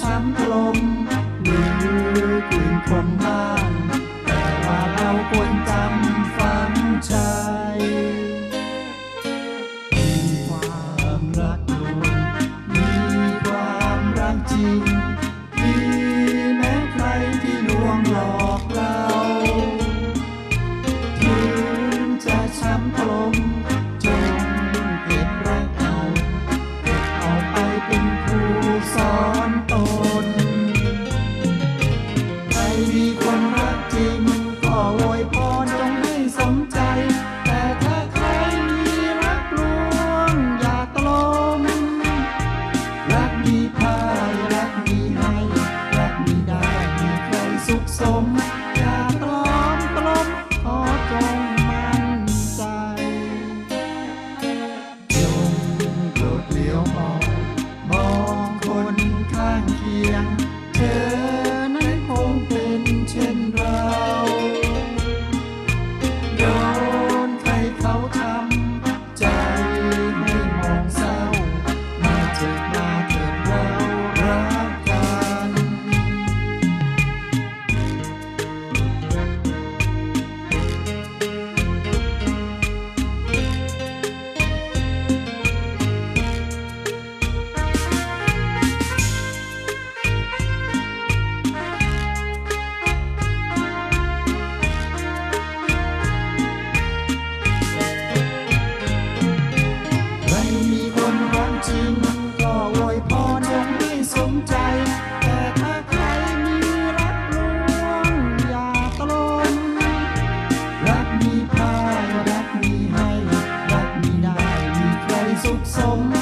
สามลมมีมือกลืนความบ้างแต่ว่าเราควรจำฝังใจมีความรักลวงมีความรักจริงมีแม้ใครที่ลวงหลอก สุขสม